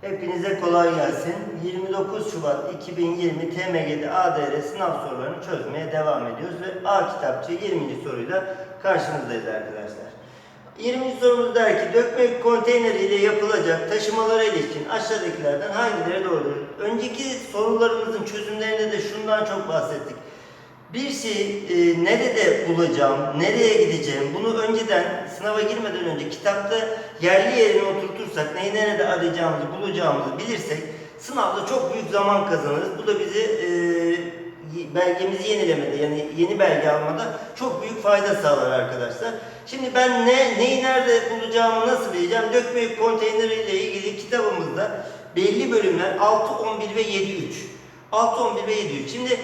Hepinize kolay gelsin. 29 Şubat 2020 TMG'de ADR sınav sorularını çözmeye devam ediyoruz ve A kitapçı 20. soruyla karşınızdayız arkadaşlar. 20. sorumuz der ki dökme konteyneri ile yapılacak taşımalara ilişkin aşağıdakilerden hangileri doğrudur? Önceki sorularımızın çözümlerinde de şundan çok bahsettik. Bir şeyi e, nerede bulacağım, nereye gideceğim bunu önceden sınava girmeden önce kitapta yerli yerine oturtursak neyi nerede arayacağımızı, bulacağımızı bilirsek sınavda çok büyük zaman kazanırız. Bu da bizi e, belgemizi yenilemede yani yeni belge almada çok büyük fayda sağlar arkadaşlar. Şimdi ben ne neyi nerede bulacağımı nasıl bileceğim? Dökme konteyneri ile ilgili kitabımızda belli bölümler 6, 11 ve 7, 3. 6, 11 ve 7, 3. Şimdi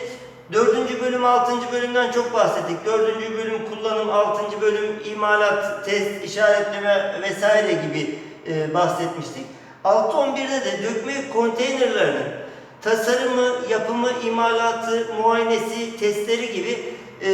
Dördüncü bölüm, altıncı bölümden çok bahsettik. Dördüncü bölüm kullanım, altıncı bölüm imalat, test, işaretleme vesaire gibi e, bahsetmiştik. 6.11'de de dökme konteynerlarının tasarımı, yapımı, imalatı, muayenesi, testleri gibi e,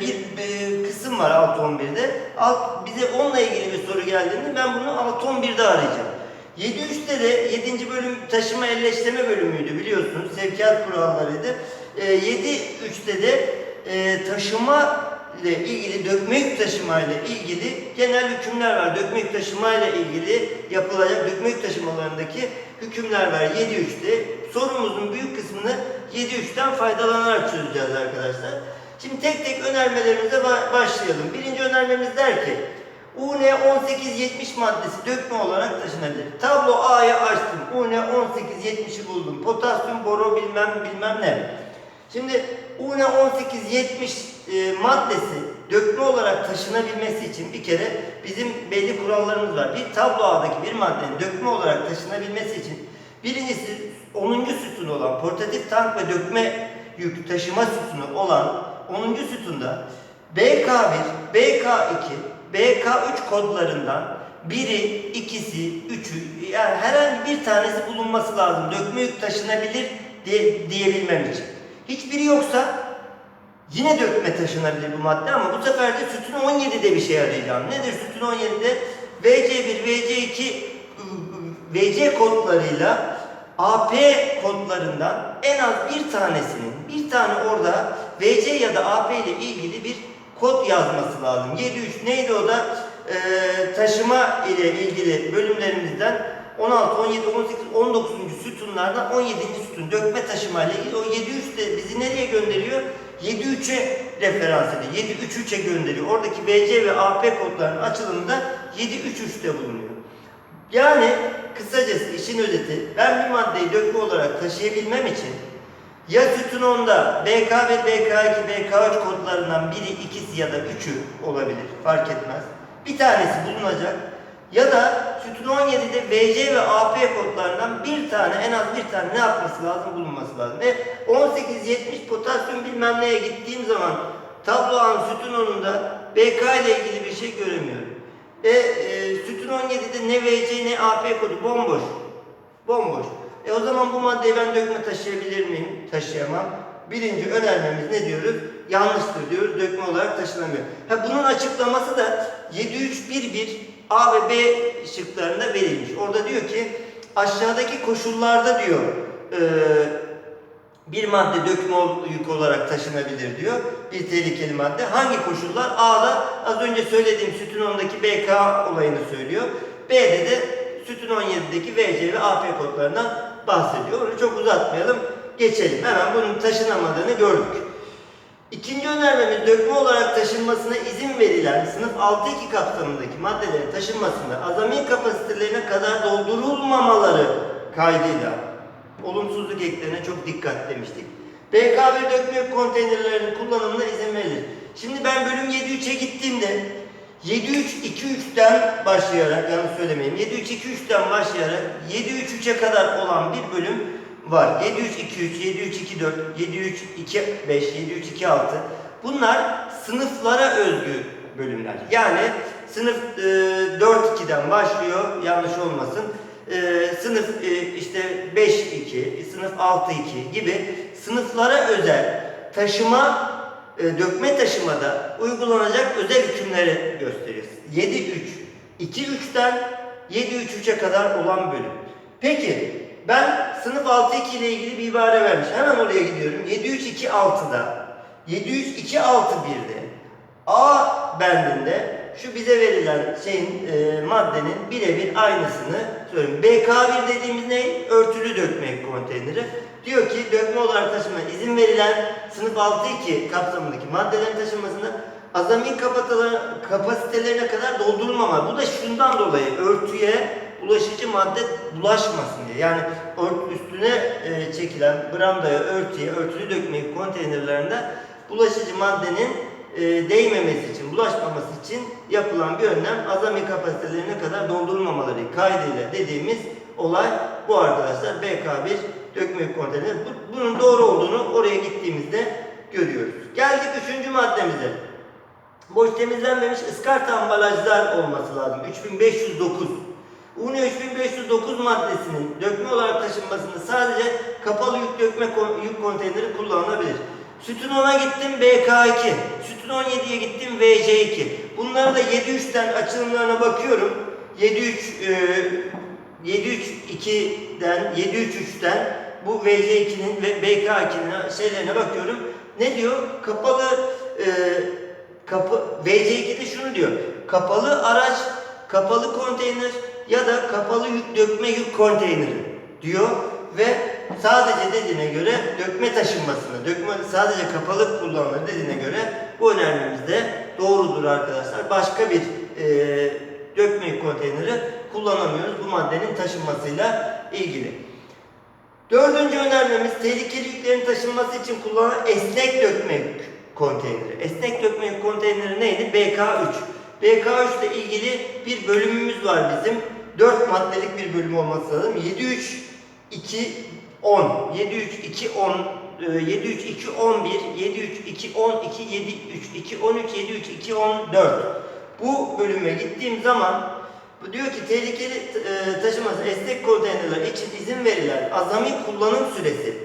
bir e, kısım var 6.11'de. Alt, bize onunla ilgili bir soru geldiğinde ben bunu 6.11'de arayacağım. 7.3'te de 7. bölüm taşıma elleştirme bölümüydü biliyorsunuz. Sevkiyat kurallarıydı. E, 7.3'te de e, taşıma ile ilgili dökme yük taşıma ile ilgili genel hükümler var. Dökme yük taşıma ile ilgili yapılacak dökme yük taşımalarındaki hükümler var 7.3'te. Sorumuzun büyük kısmını 7.3'ten faydalanarak çözeceğiz arkadaşlar. Şimdi tek tek önermelerimize ba- başlayalım. Birinci önermemiz der ki UN 1870 maddesi dökme olarak taşınabilir. Tablo A'ya açtım. UN 1870'i buldum. Potasyum, boro bilmem bilmem ne. Şimdi UN 1870 e, maddesi dökme olarak taşınabilmesi için bir kere bizim belli kurallarımız var. Bir tablo A'daki bir maddenin dökme olarak taşınabilmesi için birincisi 10. sütun olan portatif tank ve dökme yük taşıma sütunu olan 10. sütunda BK1, BK2, BK3 kodlarından biri, ikisi, üçü yani herhangi bir tanesi bulunması lazım. Dökme yük taşınabilir diye, diyebilmem için. Hiçbiri yoksa yine dökme taşınabilir bu madde ama bu sefer de sütun 17'de bir şey arayacağım. Nedir sütun 17'de? VC1, VC2, VC kodlarıyla AP kodlarından en az bir tanesinin, bir tane orada VC ya da AP ile ilgili bir kod yazması lazım. 7.3 neydi o da? Ee, taşıma ile ilgili bölümlerimizden 16, 17, 18, 19. sütunlardan 17. sütun dökme taşıma ile ilgili o 7.3 de bizi nereye gönderiyor? 7.3'e referans ediyor. 7.3.3'e gönderiyor. Oradaki VC ve AP kodlarının açılımında 7.3.3'te bulunuyor. Yani kısacası işin özeti ben bir maddeyi dökme olarak taşıyabilmem için ya sütun 10'da BK ve BK2, BK3 kodlarından biri, ikisi ya da üçü olabilir. Fark etmez. Bir tanesi bulunacak. Ya da sütun 17'de VC ve AP kodlarından bir tane en az bir tane ne yapması lazım? Bulunması lazım. Ve 18-70 potasyum bilmem neye gittiğim zaman tablo an sütun 10'unda BK ile ilgili bir şey göremiyorum. E, e, sütun 17'de ne VC ne AP kodu bomboş. Bomboş. E o zaman bu maddeyi ben dökme taşıyabilir miyim? Taşıyamam. Birinci önermemiz ne diyoruz? Yanlıştır diyoruz. Dökme olarak taşınamıyor. Ha bunun açıklaması da 7311 A ve B şıklarında verilmiş. Orada diyor ki aşağıdaki koşullarda diyor e, bir madde dökme yük olarak taşınabilir diyor. Bir tehlikeli madde. Hangi koşullar? A'da az önce söylediğim sütun 10'daki BK olayını söylüyor. B'de de sütun 17'deki VC ve AP kodlarından bahsediyor. Onu çok uzatmayalım. Geçelim. Hemen bunun taşınamadığını gördük. İkinci önermemiz dökme olarak taşınmasına izin verilen sınıf 6.2 kapsamındaki maddelerin taşınmasında azami kapasitelerine kadar doldurulmamaları kaydıyla olumsuzluk eklerine çok dikkat demiştik. BKV dökme konteynerlerinin kullanımına izin verilir. Şimdi ben bölüm 7.3'e gittiğimde 7.3.2.3'ten başlayarak yanlış söylemeyeyim 7.3.2.3'ten başlayarak 7.3.3'e kadar olan bir bölüm var. 7.3.2.3, 7.3.2.4, 7.3.2.5, 7.3.2.6 bunlar sınıflara özgü bölümler. Yani sınıf e, 4.2'den başlıyor yanlış olmasın. E, sınıf e, işte 5.2, sınıf 6.2 gibi sınıflara özel taşıma e, dökme taşımada uygulanacak özel hükümleri gösteriyor. 7.3, 2.3'ten 7.3.3'e kadar olan bölüm. Peki ben sınıf 6-2 ile ilgili bir ibare vermiş. Hemen oraya gidiyorum. 7-3-2-6'da 7-3-2-6-1'de A bendinde şu bize verilen şeyin e, maddenin birebir aynısını söylüyorum. BK1 dediğimiz ne? Örtülü dökme konteyneri. Diyor ki dökme olarak taşıma izin verilen sınıf 6-2 kapsamındaki maddelerin taşınmasında azami kapatalar- kapasitelerine kadar doldurulmama. Bu da şundan dolayı örtüye bulaşıcı madde bulaşmasın diye. Yani ört- üstüne e, çekilen brandaya, örtüye, örtülü dökme konteynerlerinde bulaşıcı maddenin e, değmemesi için, bulaşmaması için yapılan bir önlem azami kapasitelerine kadar doldurulmamaları kaydıyla dediğimiz olay bu arkadaşlar. BK1 dökme konteyneri. Bu- Bunun doğru olduğunu oraya gittiğimizde görüyoruz. Geldik üçüncü maddemize. Boş temizlenmemiş ıskarta ambalajlar olması lazım. 3509. UNE 3509 maddesinin dökme olarak taşınmasında sadece kapalı yük dökme yük konteyneri kullanılabilir. Sütun 10'a gittim BK2. Sütun 17'ye gittim VC2. Bunları da 7.3'ten açılımlarına bakıyorum. 7.3 e, 7.3.2'den 7.3.3'ten bu VC2'nin ve BK2'nin şeylerine bakıyorum. Ne diyor? Kapalı e, kapı VC2'de şunu diyor. Kapalı araç, kapalı konteyner ya da kapalı yük dökme yük konteyneri diyor ve sadece dediğine göre dökme taşınmasını, dökme sadece kapalı kullanılır dediğine göre bu önermemiz de doğrudur arkadaşlar. Başka bir e, dökme yük konteyneri kullanamıyoruz bu maddenin taşınmasıyla ilgili. Dördüncü önermemiz tehlikeli yüklerin taşınması için kullanılan esnek dökme yük konteyneri. Esnek dökme yük konteyneri neydi? BK3. BK3 ile ilgili bir bölümümüz var bizim. 4 maddelik bir bölüm olması lazım. 73 2 10 73 2 10 73 2 11 73 2 12 73 2 13 73 2 14 bu bölüme gittiğim zaman diyor ki tehlikeli e, taşıması esnek konteynerler için izin verilen azami kullanım süresi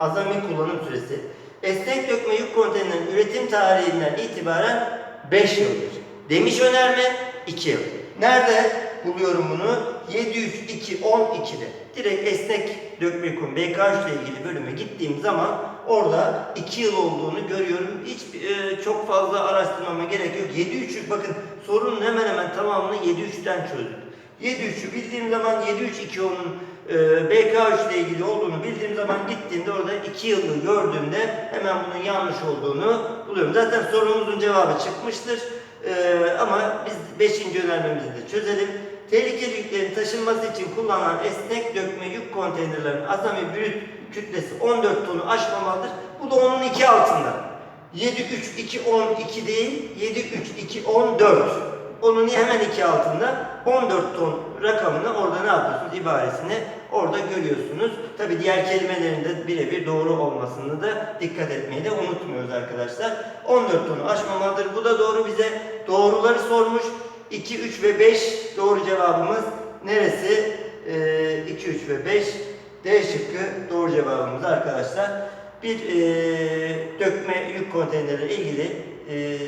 azami kullanım süresi esnek dökme yük konteynerinin üretim tarihinden itibaren 5 yıldır. Demiş önerme 2 yıl. Nerede buluyorum bunu? 702.12'de. Direkt esnek dökme yükün BK3 ile ilgili bölüme gittiğim zaman orada 2 yıl olduğunu görüyorum. Hiç e, çok fazla araştırmama gerek yok. 7.3'ü bakın sorunun hemen hemen tamamını 7.3'ten çözdüm. 7.3'ü bildiğim zaman 7.3.2.10'un e, BK3 ile ilgili olduğunu bildiğim zaman gittiğimde orada 2 yılı gördüğümde hemen bunun yanlış olduğunu buluyorum. Zaten sorumuzun cevabı çıkmıştır. E, ama biz 5. önermemizi de çözelim. Tehlikeli yüklerin taşınması için kullanılan esnek dökme yük konteynerlerin azami brüt kütlesi 14 tonu aşmamalıdır. Bu da onun iki altında. 7 3 2 12 değil, 7 3 2 14. Onun hemen iki altında 14 ton rakamını orada ne yapıyorsunuz ibaresini orada görüyorsunuz. Tabi diğer kelimelerin de birebir doğru olmasını da dikkat etmeyi de unutmuyoruz arkadaşlar. 14 tonu aşmamalıdır. Bu da doğru bize doğruları sormuş. 2, 3 ve 5 doğru cevabımız neresi? Ee, 2, 3 ve 5 D şıkkı doğru cevabımız arkadaşlar. Bir ee, dökme yük konteyneri ilgili ee,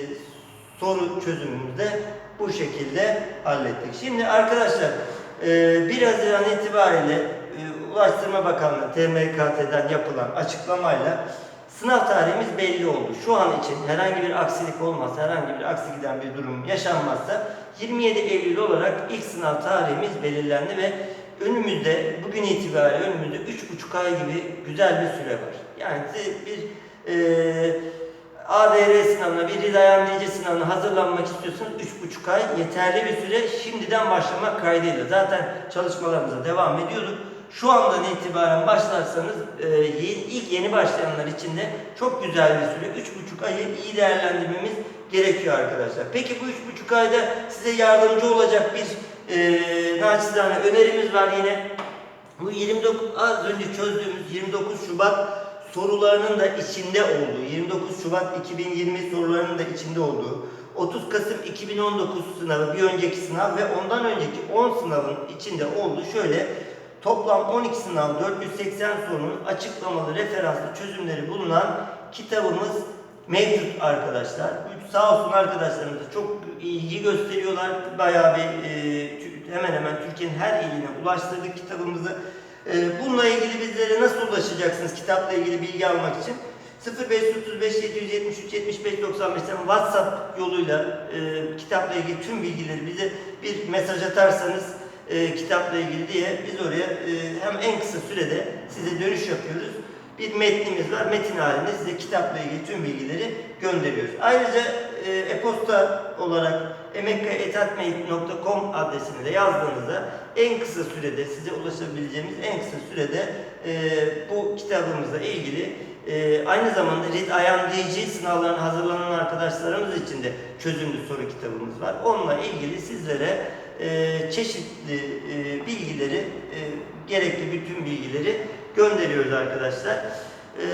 soru çözümümüzde bu şekilde hallettik. Şimdi arkadaşlar ee, 1 Haziran itibariyle Ulaştırma Bakanlığı TMKT'den yapılan açıklamayla sınav tarihimiz belli oldu. Şu an için herhangi bir aksilik olmazsa, herhangi bir aksi giden bir durum yaşanmazsa 27 Eylül olarak ilk sınav tarihimiz belirlendi ve önümüzde bugün itibariyle önümüzde 3,5 ay gibi güzel bir süre var. Yani bir ee, ADR sınavına, bir hidayemleyici sınavına hazırlanmak istiyorsanız 3,5 ay yeterli bir süre şimdiden başlamak kaydıyla. Zaten çalışmalarımıza devam ediyorduk. Şu andan itibaren başlarsanız e, ilk yeni başlayanlar için de çok güzel bir süre. 3,5 ayı iyi değerlendirmemiz gerekiyor arkadaşlar. Peki bu 3,5 ayda size yardımcı olacak bir e, naçizane önerimiz var yine. Bu 29 az önce çözdüğümüz 29 Şubat sorularının da içinde olduğu, 29 Şubat 2020 sorularının da içinde olduğu, 30 Kasım 2019 sınavı, bir önceki sınav ve ondan önceki 10 sınavın içinde olduğu şöyle toplam 12 sınav 480 sorunun açıklamalı referanslı çözümleri bulunan kitabımız mevcut arkadaşlar. Sağ olsun arkadaşlarımız da çok ilgi gösteriyorlar. Bayağı bir e, hemen hemen Türkiye'nin her iline ulaştırdık kitabımızı. Ee, bununla ilgili bizlere nasıl ulaşacaksınız kitapla ilgili bilgi almak için? 0535 773 75 95'ten WhatsApp yoluyla e, kitapla ilgili tüm bilgileri bize bir mesaj atarsanız e, kitapla ilgili diye biz oraya e, hem en kısa sürede size dönüş yapıyoruz. Bir metnimiz var. Metin halinde size kitapla ilgili tüm bilgileri gönderiyoruz. Ayrıca e, e-posta olarak emekkaya.com adresine de yazdığınızda en kısa sürede size ulaşabileceğimiz en kısa sürede e, bu kitabımızla ilgili e, aynı zamanda RIT IMDG sınavlarına hazırlanan arkadaşlarımız için de çözümlü soru kitabımız var. Onunla ilgili sizlere e, çeşitli e, bilgileri, e, gerekli bütün bilgileri gönderiyoruz arkadaşlar. E,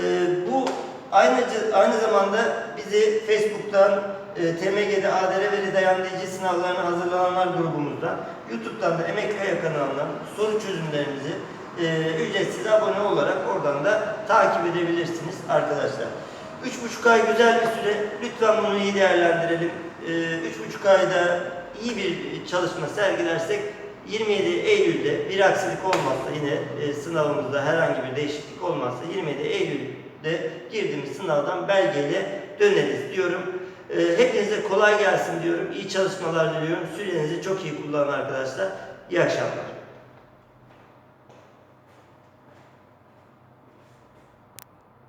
bu aynı aynı zamanda bizi Facebook'tan, e, TMG'de ADR ve dayandırıcı sınavlarına hazırlananlar grubumuzdan, YouTube'dan da Emek kanalından soru çözümlerimizi e, ücretsiz abone olarak oradan da takip edebilirsiniz arkadaşlar. 3,5 ay güzel bir süre. Lütfen bunu iyi değerlendirelim. E, 3,5 ayda iyi bir çalışma sergilersek 27 Eylül'de bir aksilik olmazsa yine e, sınavımızda herhangi bir değişiklik olmazsa 27 Eylül'de girdiğimiz sınavdan belgeyle döneriz diyorum. E, hepinize kolay gelsin diyorum. İyi çalışmalar diliyorum. Sürenizi çok iyi kullanın arkadaşlar. İyi akşamlar.